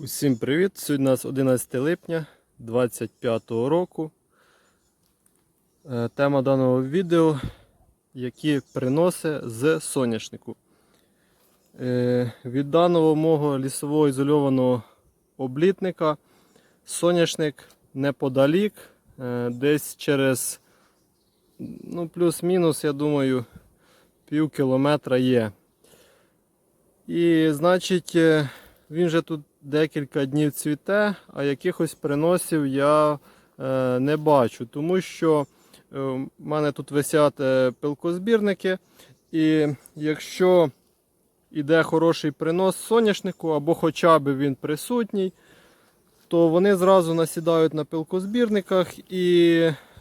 Усім привіт! Сьогодні у нас 11 липня 2025 року. Е, тема даного відео, які приноси з соняшнику. Е, Від даного мого лісового ізольованого облітника соняшник неподалік, е, десь через ну, плюс-мінус, я думаю, пів кілометра є. І значить, е, він вже тут декілька днів цвіте, а якихось приносів я не бачу, тому що в мене тут висять пилкозбірники, і якщо йде хороший принос соняшнику, або хоча б він присутній, то вони зразу насідають на пилкозбірниках і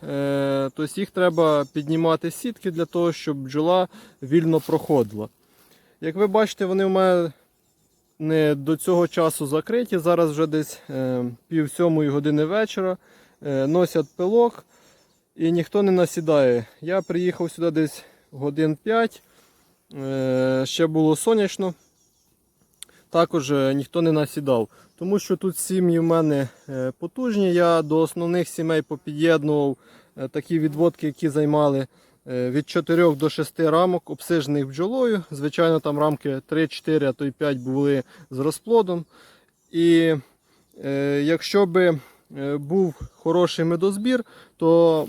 е, тобто їх треба піднімати сітки для того, щоб бджола вільно проходила. Як ви бачите, вони в мене не до цього часу закриті. Зараз вже десь е, пів сьомої години вечора. Е, носять пилок і ніхто не насідає. Я приїхав сюди десь годин 5. Е, ще було сонячно. Також е, ніхто не насідав. Тому що тут сім'ї в мене е, потужні. Я до основних сімей попід'єднував такі відводки, які займали від 4 до 6 рамок, обсижених бджолою. Звичайно, там рамки 3-4, а то й 5 були з розплодом. І якщо би був хороший медозбір, то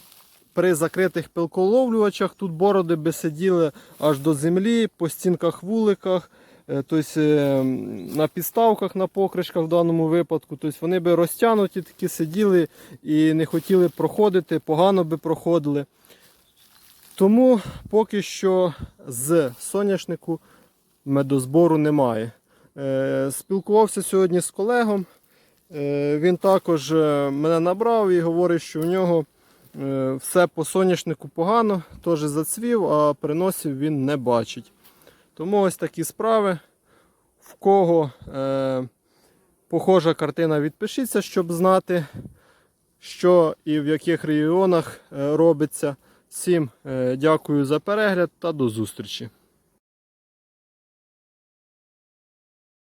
при закритих пилколовлювачах тут бороди би сиділи аж до землі, по стінках вуликах, тобто на підставках, на покришках в даному випадку. Тобто вони би розтягнуті такі сиділи і не хотіли проходити, погано би проходили. Тому поки що з соняшнику медозбору немає. Е, Спілкувався сьогодні з колегом. Він також мене набрав і говорить, що у нього все по соняшнику погано, теж зацвів, а приносів він не бачить. Тому ось такі справи. В кого е, похожа картина, відпишіться, щоб знати, що і в яких регіонах е, робиться. Всім е, дякую за перегляд та до зустрічі.